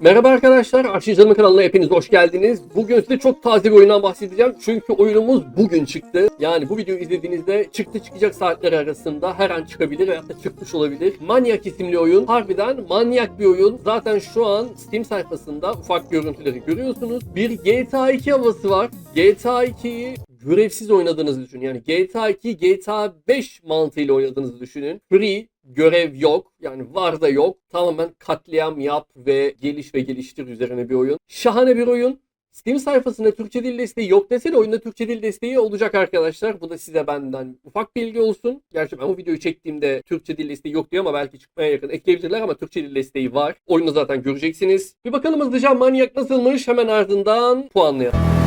Merhaba arkadaşlar, Arşivcanım kanalına hepiniz hoş geldiniz. Bugün size çok taze bir oyundan bahsedeceğim. Çünkü oyunumuz bugün çıktı. Yani bu videoyu izlediğinizde çıktı çıkacak saatler arasında her an çıkabilir veya da çıkmış olabilir. Manyak isimli oyun. Harbiden manyak bir oyun. Zaten şu an Steam sayfasında ufak görüntüleri görüyorsunuz. Bir GTA 2 havası var. GTA 2'yi görevsiz oynadığınızı düşünün. Yani GTA 2, GTA 5 mantığıyla oynadığınızı düşünün. Free, görev yok. Yani var da yok. Tamamen katliam yap ve geliş ve geliştir üzerine bir oyun. Şahane bir oyun. Steam sayfasında Türkçe dil desteği yok dese de oyunda Türkçe dil desteği olacak arkadaşlar. Bu da size benden ufak bilgi olsun. Gerçi ben bu videoyu çektiğimde Türkçe dil desteği yok diyor ama belki çıkmaya yakın ekleyebilirler ama Türkçe dil desteği var. Oyunu zaten göreceksiniz. Bir bakalım hızlıca manyak nasılmış hemen ardından puanlayalım.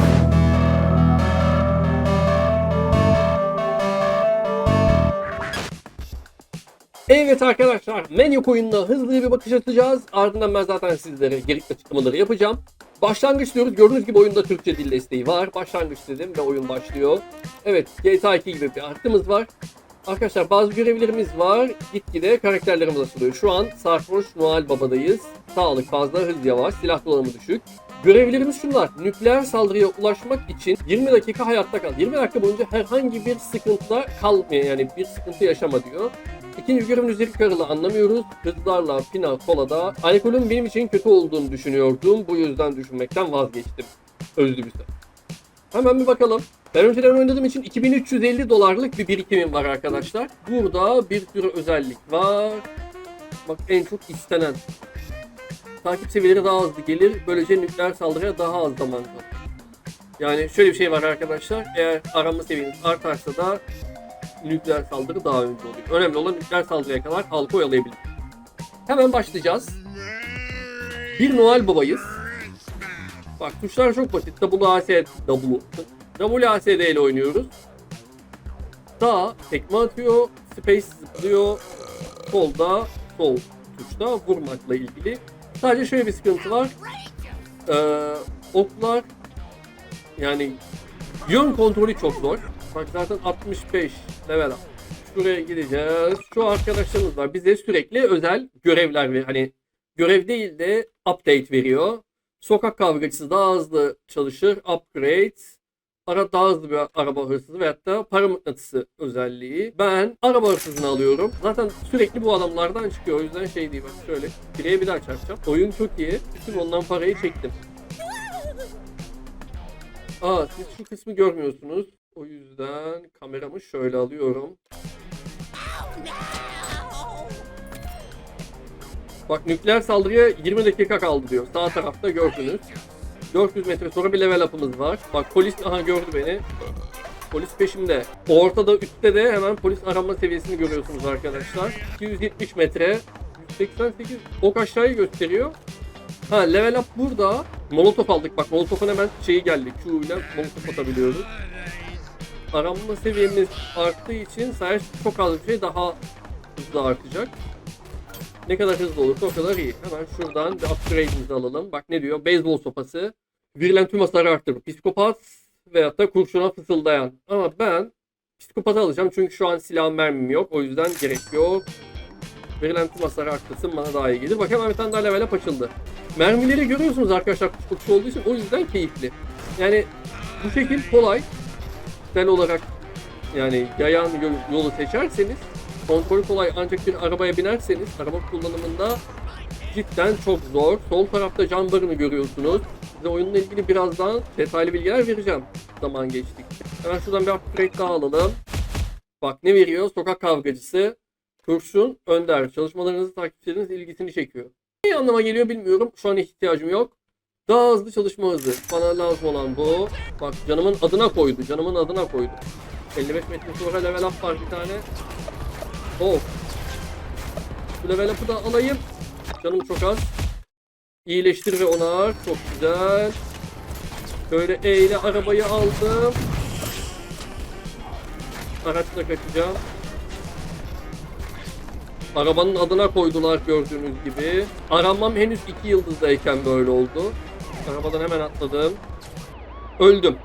Evet arkadaşlar menü oyununa hızlı bir bakış atacağız. Ardından ben zaten sizlere gerekli açıklamaları yapacağım. Başlangıç diyoruz. Gördüğünüz gibi oyunda Türkçe dil desteği var. Başlangıç dedim ve oyun başlıyor. Evet GTA 2 gibi bir hattımız var. Arkadaşlar bazı görevlerimiz var. Gitgide karakterlerimiz açılıyor. Şu an Sarhoş Noel Baba'dayız. Sağlık fazla, hız yavaş, silah kullanımı düşük. Görevlerimiz şunlar. Nükleer saldırıya ulaşmak için 20 dakika hayatta kal. 20 dakika boyunca herhangi bir sıkıntıda kalmıyor. Yani bir sıkıntı yaşama diyor. İkinci görevin üzeri karılı anlamıyoruz. Kızlarla pina kolada alkolün benim için kötü olduğunu düşünüyordum. Bu yüzden düşünmekten vazgeçtim. Özlü bir. Hemen bir bakalım. Ben önceden oynadığım için 2350 dolarlık bir birikimim var arkadaşlar. Burada bir sürü özellik var. Bak en çok istenen. Takip seviyeleri daha hızlı gelir. Böylece nükleer saldırıya daha az zaman kalır. Yani şöyle bir şey var arkadaşlar. Eğer arama seviyeniz artarsa da nükleer saldırı daha önce oluyor. Önemli olan nükleer saldırıya kadar halkı oyalayabilir. Hemen başlayacağız. Bir Noel babayız. Bak tuşlar çok basit. WASD, W, WASD ile oynuyoruz. Sağ tekme atıyor, space zıplıyor, solda sol tuşta vurmakla ilgili. Sadece şöyle bir sıkıntı var. Ee, oklar yani yön kontrolü çok zor. Bak zaten 65 level up. Şuraya gideceğiz. Şu arkadaşlarımız var. Bize sürekli özel görevler ver. Hani görev değil de update veriyor. Sokak kavgacısı daha hızlı çalışır. Upgrade. Ara daha hızlı bir araba hırsızı veyahut da para mıknatısı özelliği. Ben araba hırsızını alıyorum. Zaten sürekli bu adamlardan çıkıyor. O yüzden şey değil şöyle. Direğe bir daha çarpacağım. Oyun çok iyi. Bütün ondan parayı çektim. Aa siz şu kısmı görmüyorsunuz. O yüzden kameramı şöyle alıyorum. Bak nükleer saldırıya 20 dakika kaldı diyor. Sağ tarafta gördünüz. 400 metre sonra bir level up'ımız var. Bak polis aha gördü beni. Polis peşimde. Ortada üstte de hemen polis arama seviyesini görüyorsunuz arkadaşlar. 270 metre. 188 ok aşağıyı gösteriyor. Ha level up burada. Molotof aldık. Bak molotofun hemen şeyi geldi. Q ile molotof atabiliyoruz. Aranma seviyemiz arttığı için sayısı çok az bir şey daha hızlı artacak. Ne kadar hızlı olursa o kadar iyi. Hemen şuradan bir upgrade'imizi alalım. Bak ne diyor? Beyzbol sopası. Verilen tüm hasarı arttırır. Psikopat veyahut da kurşuna fısıldayan. Ama ben psikopatı alacağım çünkü şu an silah mermim yok. O yüzden gerek yok. Verilen tüm hasarı arttırsın bana daha iyi gelir. Bak hemen bir tane daha level up açıldı. Mermileri görüyorsunuz arkadaşlar kuş kuş olduğu için o yüzden keyifli. Yani bu şekil kolay. Sen olarak yani yayan yol- yolu seçerseniz kontrolü kolay ancak bir arabaya binerseniz araba kullanımında cidden çok zor. Sol tarafta cam barını görüyorsunuz. Size oyunla ilgili birazdan detaylı bilgiler vereceğim zaman geçtik. Hemen şuradan bir upgrade daha alalım. Bak ne veriyor? Sokak kavgacısı. Kurşun, Önder. Çalışmalarınızı takipçileriniz ilgisini çekiyor. Ne anlama geliyor bilmiyorum. Şu an ihtiyacım yok. Daha hızlı çalışma hızı. Bana lazım olan bu. Bak canımın adına koydu. Canımın adına koydu. 55 metre sonra level up var bir tane. Oh. Bu level up'ı da alayım. Canım çok az. İyileştir ve onar. Çok güzel. Şöyle E ile arabayı aldım. Araçla kaçacağım. Arabanın adına koydular gördüğünüz gibi. Aranmam henüz 2 yıldızdayken böyle oldu. Arabadan hemen atladım. Öldüm.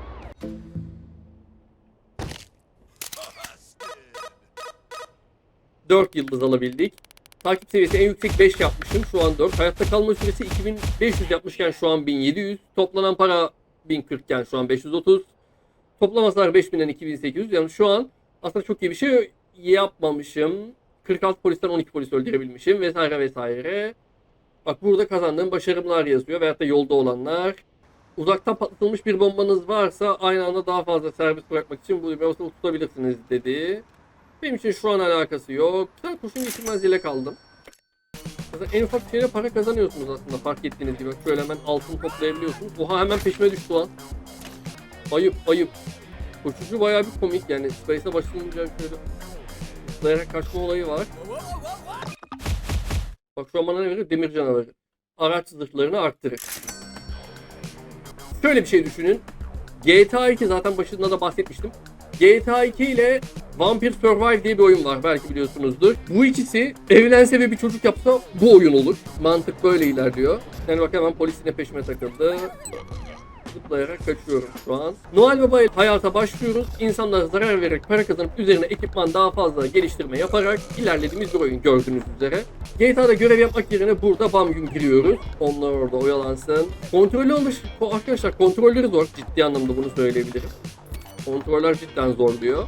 Dört yıldız alabildik. Takip seviyesi en yüksek 5 yapmışım. Şu an 4. Hayatta kalma süresi 2500 yapmışken şu an 1700. Toplanan para 1040 iken şu an 530. Toplam hasar 5000'den 2800. Yani şu an aslında çok iyi bir şey yapmamışım. 46 polisten 12 polis öldürebilmişim vesaire vesaire. Bak burada kazandığım başarımlar yazıyor veyahut da yolda olanlar. Uzaktan patlatılmış bir bombanız varsa aynı anda daha fazla serbest bırakmak için bu tutabilirsiniz dedi. Benim için şu an alakası yok. Sen kurşun geçirmez yelek aldım. Mesela en ufak şeyle para kazanıyorsunuz aslında fark ettiğiniz gibi. Şöyle hemen altın toplayabiliyorsunuz. Oha hemen peşime düştü lan. Ayıp ayıp. Koşucu bayağı bir komik yani. Space'e başlayınca şöyle zıplayarak kaçma olayı var. Bak şu an bana ne veriyor? Demir canavarı. Araç zırhlarını arttırır. Şöyle bir şey düşünün. GTA 2 zaten başında da bahsetmiştim. GTA 2 ile Vampire Survive diye bir oyun var belki biliyorsunuzdur. Bu ikisi evlense ve bir çocuk yapsa bu oyun olur. Mantık böyle ilerliyor. Yani bak hemen polis yine peşime takıldı. Zıplayarak kaçıyorum şu an. Noel Baba ile hayata başlıyoruz. İnsanlara zarar vererek para kazanıp üzerine ekipman daha fazla geliştirme yaparak ilerlediğimiz bir oyun gördüğünüz üzere. GTA'da görev yapmak yerine burada bam gün giriyoruz. Onlar orada oyalansın. Kontrollü alış... Arkadaşlar kontrolleri zor. Ciddi anlamda bunu söyleyebilirim. Kontroller cidden zor diyor.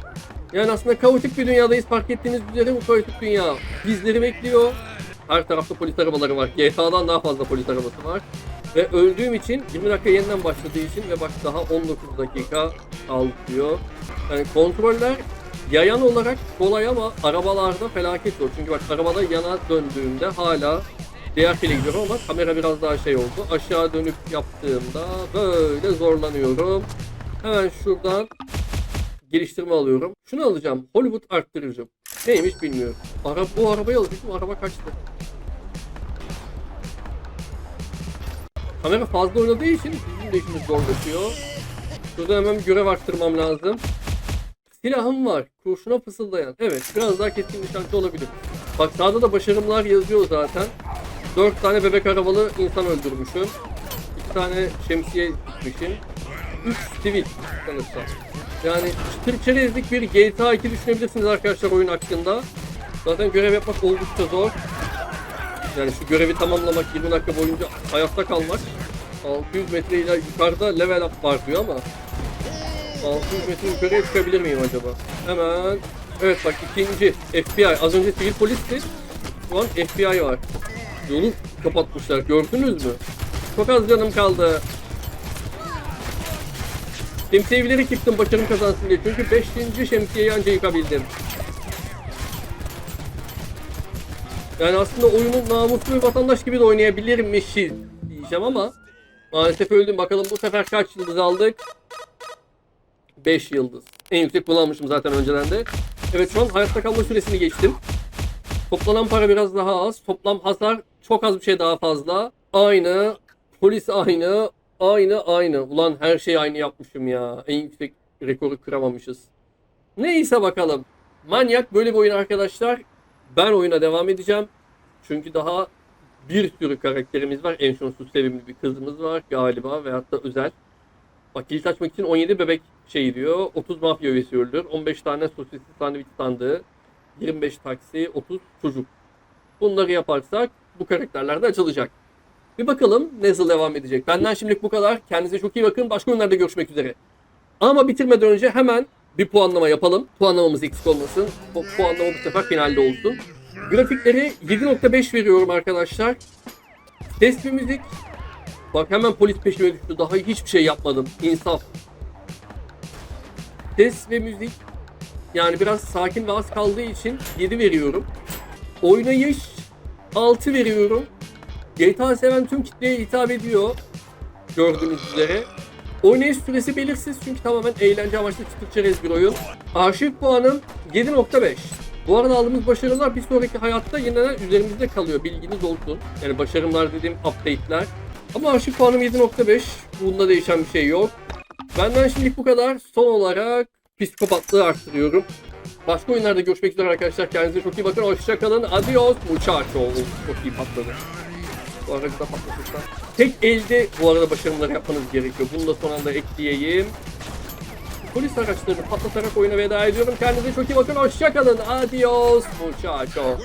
Yani aslında kaotik bir dünyadayız. Fark ettiğiniz üzere bu kaotik dünya bizleri bekliyor. Her tarafta polis arabaları var. GTA'dan daha fazla polis arabası var. Ve öldüğüm için 20 dakika yeniden başladığı için ve bak daha 19 dakika kaldı diyor. Yani kontroller yayan olarak kolay ama arabalarda felaket zor. Çünkü bak arabada yana döndüğümde hala diğer file gidiyorum ama kamera biraz daha şey oldu. Aşağı dönüp yaptığımda böyle zorlanıyorum. Hemen şuradan geliştirme alıyorum. Şunu alacağım. Hollywood arttırıcı. Neymiş bilmiyorum. Ara, bu arabayı alacaktım. Araba kaçtı. Kamera fazla oynadığı için bizim de işimiz zorlaşıyor. Şurada hemen görev arttırmam lazım. Silahım var. Kurşuna fısıldayan. Evet biraz daha keskin nişancı olabilir. Bak sağda da başarımlar yazıyor zaten. 4 tane bebek arabalı insan öldürmüşüm. 2 tane şemsiye dikmişim. 3 sivil sanırsam. Yani çıtır çerezlik bir GTA 2 düşünebilirsiniz arkadaşlar oyun hakkında. Zaten görev yapmak oldukça zor. Yani şu görevi tamamlamak 20 dakika boyunca hayatta kalmak 600 metre ile yukarıda level up var diyor ama 600 metre yukarıya çıkabilir miyim acaba? Hemen Evet bak ikinci FBI az önce sivil polisti şu an FBI var Yolu kapatmışlar gördünüz mü? Çok az canım kaldı Şemsiyeleri çıktım başarım kazansın diye çünkü 5. şemsiyeyi anca yıkabildim Yani aslında oyunu namuslu bir vatandaş gibi de oynayabilirmişiz diyeceğim ama maalesef öldüm. Bakalım bu sefer kaç yıldız aldık? 5 yıldız. En yüksek bunu almışım zaten önceden de. Evet şu an hayatta kalma süresini geçtim. Toplanan para biraz daha az. Toplam hasar çok az bir şey daha fazla. Aynı. Polis aynı. Aynı aynı. Ulan her şeyi aynı yapmışım ya. En yüksek rekoru kıramamışız. Neyse bakalım. Manyak böyle bir oyun arkadaşlar. Ben oyuna devam edeceğim. Çünkü daha bir sürü karakterimiz var. En son sevimli bir kızımız var galiba veyahut da özel. Bak kilit açmak için 17 bebek şey diyor. 30 mafya üyesi öldür. 15 tane sosisli sandviç sandığı. 25 taksi, 30 çocuk. Bunları yaparsak bu karakterler de açılacak. Bir bakalım nasıl devam edecek. Benden şimdilik bu kadar. Kendinize çok iyi bakın. Başka oyunlarda görüşmek üzere. Ama bitirmeden önce hemen bir puanlama yapalım. Puanlamamız eksik olmasın. Bu puanlama bu sefer finalde olsun. Grafikleri 7.5 veriyorum arkadaşlar. Ses ve müzik. Bak hemen polis peşime düştü. Daha hiçbir şey yapmadım. İnsaf. Ses ve müzik. Yani biraz sakin ve az kaldığı için 7 veriyorum. Oynayış 6 veriyorum. GTA seven tüm kitleye hitap ediyor. Gördüğünüz üzere. Oynayış süresi belirsiz çünkü tamamen eğlence amaçlı çıtır çerez bir oyun. Arşiv puanım 7.5. Bu arada aldığımız başarılar bir sonraki hayatta yeniden üzerimizde kalıyor. Bilginiz olsun. Yani başarımlar dediğim update'ler. Ama arşiv puanım 7.5. Bunda değişen bir şey yok. Benden şimdilik bu kadar. Son olarak psikopatlığı arttırıyorum. Başka oyunlarda görüşmek üzere arkadaşlar. Kendinize çok iyi bakın. Hoşçakalın. Adios. Muchacho. Çok iyi patladı. Bu arada patlatırsa. Tek elde bu arada başarımları yapmanız gerekiyor. Bunu da son anda ekleyeyim. Polis araçlarını patlatarak oyuna veda ediyorum. Kendinize çok iyi bakın. Hoşçakalın. Adios. Muchacho.